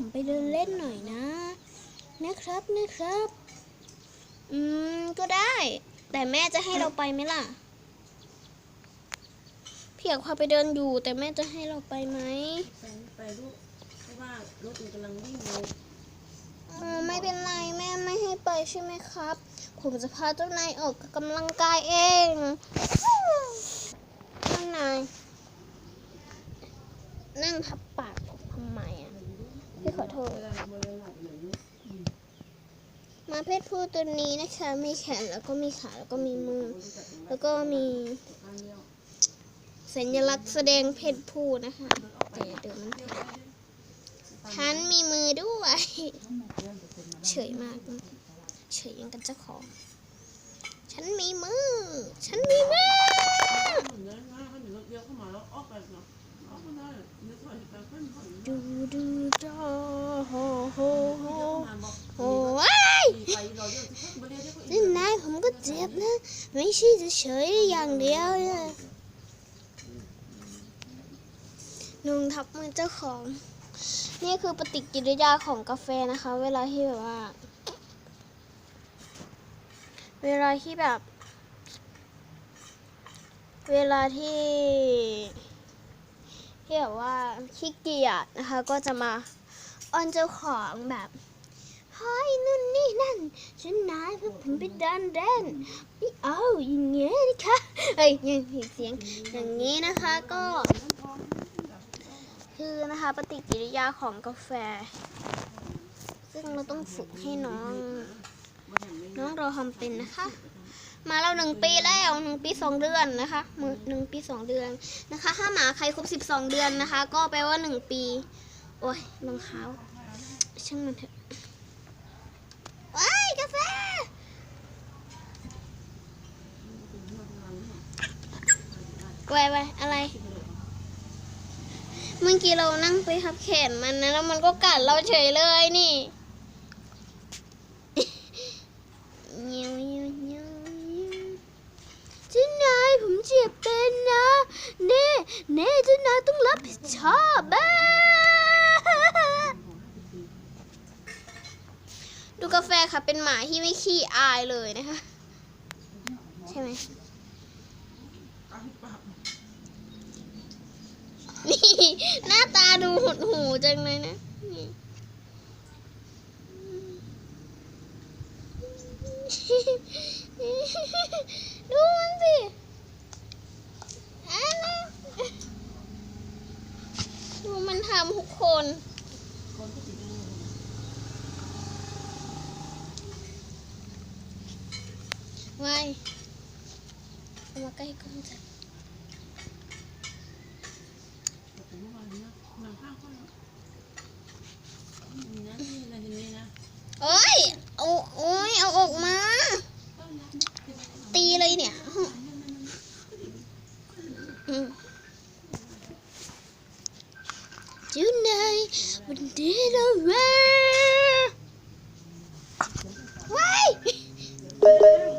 ผมไปเดินเล่นหน่อยนะ นะครับนะครับ อืม ก็ได้ แต่แม่จะให้เราไปไหมล่ะพี่อยากพาไปเดินอยู่ แต่แม่จะให้เราไปไหมไปไปลูกเพราะว่ารถมันกำลังวิ่งอยู่อ๋อไม่เป็นไรแม่ไม่ให้ไปใช่ไหมครับ ผมจะพาเจ้านายออกกำลังกายเองเจ้านายนั่งทับปากผมทำไมอะ พี่ขอโทษ มาเพศผู้ตัวนี้นะคะ มีแขนแล้วก็มีขาแล้วก็มีมือ แล้วก็มี สัญลักษณ์แสดงเพศผู้นะคะแต่เดี๋ยวมันฉันมีมือด้วยเฉยมากเฉยยังกันเจ้าของ ฉันมีมือ ฉันมีมือเนื้อง่ายเขาหนีรถเดีย นะไม่ใช่จะเฉยอย่างเดียวนะนุ่งทับมือเจ้าของ นี่คือปฏิกิริยาของกาแฟนะคะ เวลาที่แบบว่า เวลาที่แบบ เวลาที่ที่แบบว่าขี้เกียจนะคะ ก็จะมาอ้อนเจ้าของแบบ เฮ้ยนู่นนี่นั่น ฉันนายเพื่อผมไปเดินเล่นไม่เอาอย่างเงี้ยนะคะเอ้ยยังเสียงอย่างนี้นะคะก็ คือนะคะปฏิกิริยาของกาแฟ ซึ่งเราต้องฝึกให้น้อง น้องเราทำเป็นนะคะมาเราหนึ่งปีแล้วหนึ่งปีสองเดือนนะคะมือหนึ่งปีสองเดือนนะคะ ถ้าหมาใครครบสิบสองเดือนนะคะ ก็แปลว่าหนึ่งปี โอ้ยรองเท้าช่างมันเถอะว้ายกาแฟ ไว้ไว้อะไร เมื่อกี้เรานั่งไปทับแขนมันนะแล้วมันก็กัดเราเฉยเลยนี่เงี้ยวเงี้ยวเงี้ยวเงี้ยวเจ้านายผมเจ็บเป็นนะเน่เน่จ้านายต้องรับผิดชอบบ้าดูกาแฟค่ะเป็นหมาที่ไม่ขี้อายเลยนะคะ ใช่ไหม นี่ หน้าตาดูหดหูจังเลยนะดูมันสิอันนะดูมันทำทุกคนไว้เอามาใกล้กล้องจัด ผมว่าเนาะมันข้างเขาเนาะนี่นะนี่นะนี่นะ โอ้ยเอาโอ้ยเอาออกมา ตี เนี่ยอืมจูนายวันนี้เราเว้ว้ายเอ้ย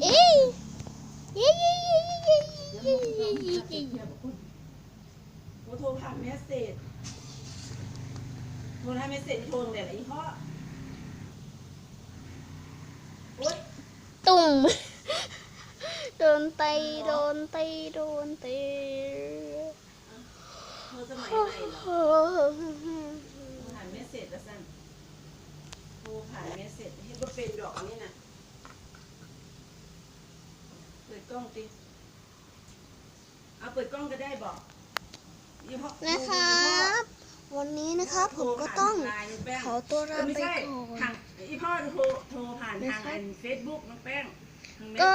เย้เย้เย้เย้เย้เย้เย้เย้เย้โทรผ่านเมสเซจโทรทำเมสเซจโทรตรงไหนล่ะอีพ่อโอ๊ย ตุ่ม โดนตีโดนตีโดนตีเธอสมัยไหนเหรอโอ้โหผ่านเมสเซจแล้วสั่นโทรผ่านเมสเซจให้ก็เป็นดอกอันนี้นะเปิดกล้องติเอาเปิดกล้องก็ได้บอกยี่ห้อนะครับ วันนี้นะครับผมก็ต้องขอตัวลาไม่ไปใช่ก่อนทางอีพ่อโทรโทรผ่านทางเฟซบุ๊กน้องแป้งทางเมสก็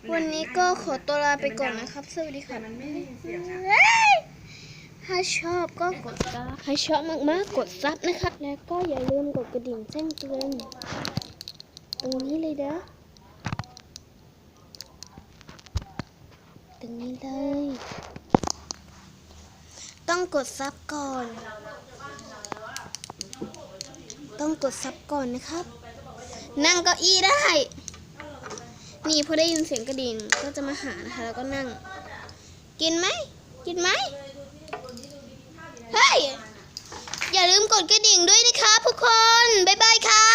เซจวันนี้ก็ขอตัวลาไปก่อนนะครับ สวัสดีแต่ค่ะมันไม่ได้ยินเสียงอะถ้าชอบก็กดซับถ้าชอบมากๆ กดซับนะครับ แล้วก็อย่าลืมกดกระดิ่งแจ้งเตือนตรงนี้เลยเด้อตรงนี้เลย ต้องกดซับก่อน ต้องกดซับก่อนนะครับ นั่งเก้าอี้ได้ นี่พอได้ยินเสียงกระดิ่งก็จะมาหานะคะ แล้วก็นั่ง กินไหม กินไหม เฮ้ย อย่าลืมกดกระดิ่งด้วยนะคะทุกคน บ๊ายบายค่ะ